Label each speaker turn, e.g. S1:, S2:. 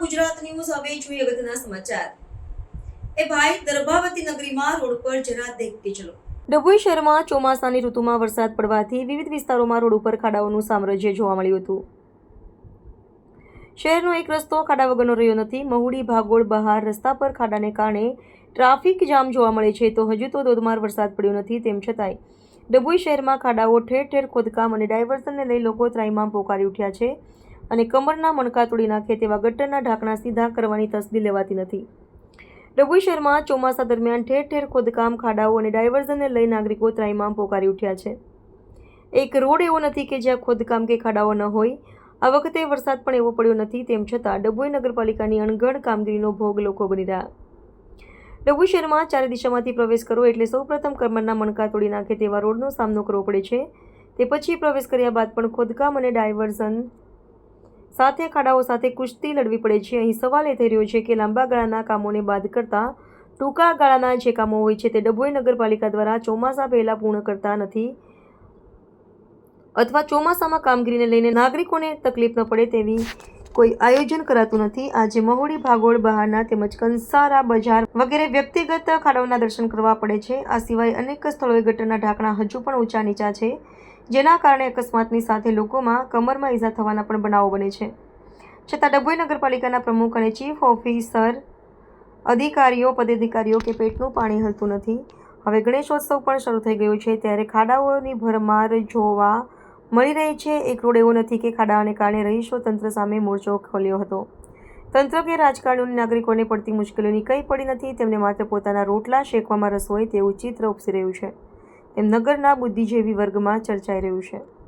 S1: Gujarat news. હવે જોઈએ અગત્યના સમાચાર. એ ભાઈ દરભાવતી નગરીમાં રોડ પર જરા દેખતે ચલો. ડભોઈ શહેરમાં ચોમાસાની ઋતુમાં વરસાદ પડવાથી વિવિધ વિસ્તારોમાં રોડ ઉપર ખાડાઓનું સામ્રાજ્ય જોવા મળ્યું હતું. શહેરનો એક રસ્તો ખાડા વગરનો રહ્યો નથી. મહુડી ભાગોળ બહાર રસ્તા પર ખાડાને કારણે ટ્રાફિક જામ જોવા મળે છે. તો હજુ તો ધોધમાર વરસાદ પડ્યો નથી, તેમ છતાંય ડભોઈ શહેરમાં ખાડાઓ ઠેર ઠેર ખોદકામ અને ડાયવર્ઝનને લઈ લોકો ત્રાઈમાં પોકારી ઉઠ્યા છે. અને કમરના મણકા તોડી નાખે તેવા ગટરના ઢાંકણા સીધા કરવાની તસદી લેવાતી નથી. ડભોઈ શહેરમાં ચોમાસા દરમિયાન ઠેર ઠેર ખોદકામ, ખાડાઓ અને ડાયવર્ઝનને લઈ નાગરિકો ત્રાઈમામ પોકારી ઉઠ્યા છે. એક રોડ એવો નથી કે જ્યાં ખોદકામ કે ખાડાઓ ન હોય. આ વખતે વરસાદ પણ એવો પડ્યો નથી, તેમ છતાં ડભોઈ નગરપાલિકાની અણઘડ કામગીરીનો ભોગ લોકો બની રહ્યા. ડભોઈ શહેરમાં ચારે દિશામાંથી પ્રવેશ કરો એટલે સૌપ્રથમ કમરના મણકા તોડી નાખે તેવા રોડનો સામનો કરવો પડે છે. તે પછી પ્રવેશ કર્યા બાદ પણ ખોદકામ અને ડાયવર્ઝન સાથે ખાડાઓ સાથે કુસ્તી લડવી પડે છે. અહીં સવાલ એ થઈ રહ્યો છે કે લાંબા ગાળાના કામોને બાદ કરતાં ટૂંકા ગાળાના જે કામો હોય છે તે ડભોઈ નગરપાલિકા દ્વારા ચોમાસા પહેલાં પૂર્ણ કરતા નથી અથવા ચોમાસામાં કામગીરીને લઈને નાગરિકોને તકલીફ ન પડે તેવી કોઈ આયોજન કરાતું નથી. આજે મહુડી ભાગોળ બહારના તેમજ કંસારા બજાર વગેરે વ્યક્તિગત ખાડાઓના દર્શન કરવા પડે છે. આ સિવાય અનેક સ્થળોએ ગટરના ઢાંકણા હજુ પણ ઊંચા નીચા છે, જેના કારણે અકસ્માતની સાથે લોકોમાં કમરમાં ઈજા થવાના પણ બનાવો બને છે. છતાં ડભોઈ નગરપાલિકાના પ્રમુખ અને ચીફ ઓફિસર, અધિકારીઓ, પદાધિકારીઓ કે પેટનું પાણી હલતું નથી. હવે ગણેશોત્સવ પણ શરૂ થઈ ગયો છે, ત્યારે ખાડાઓની ભરમાર જોવા મળી રહી છે. એક રોડ એવો નથી કે ખાડાઓને કારણે રહીશો. તંત્ર સામે મોરચો ખોલ્યો હતો. તંત્ર કે રાજકારણીઓની નાગરિકોને પડતી મુશ્કેલીઓની કંઈ પડી નથી. તેમને માત્ર પોતાના રોટલા શેકવામાં રસ હોય તેવું ચિત્ર ઉપસી રહ્યું છે. તેમ નગરના બુદ્ધિજીવી વર્ગમાં ચર્ચાઈ રહ્યું છે.